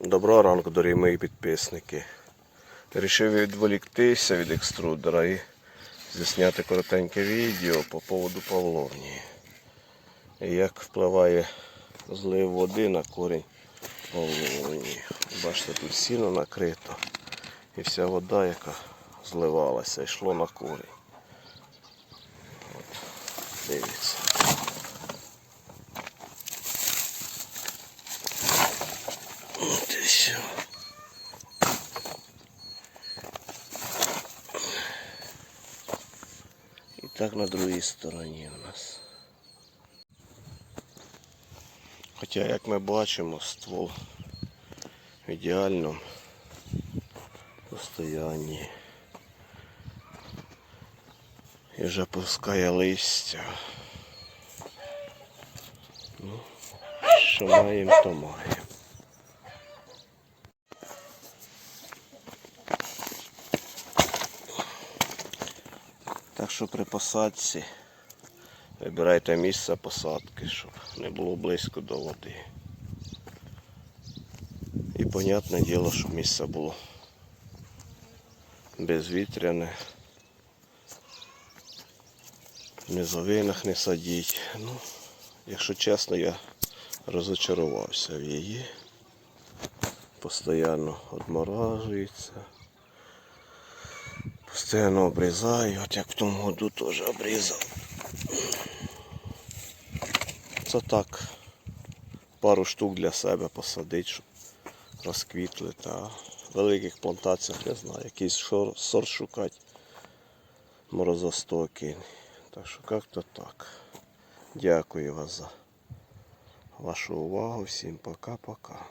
Доброго ранку, дорогі мої підписники. Рішив відволіктися від екструдера і засняти коротеньке відео по поводу павловні. Як впливає злив води на корінь павловні. Бачите, тут сіно накрито. І вся вода, яка зливалася, йшло на корінь. От, дивіться. От і все. І так на другій стороні у нас. Хоча, як ми бачимо, ствол в ідеальному состоянні. І вже пускає листя. Ну, що маємо, то маємо. Так що при посадці вибирайте місце посадки, щоб не було близько до води. І понятне діло, щоб місце було безвітряне. В низовинах не садіть. Ну, якщо чесно, я розочарувався в її. Постоянно одморажується. Постоянно обрізаю, от як в тому году теж обрізав. Це так. Пару штук для себе посадити, щоб розквітли. Та в великих плантаціях не знаю, якийсь шор- сорт шукати. Морозостойкий. Так що як-то так. Дякую вас за вашу увагу. Всім пока-пока.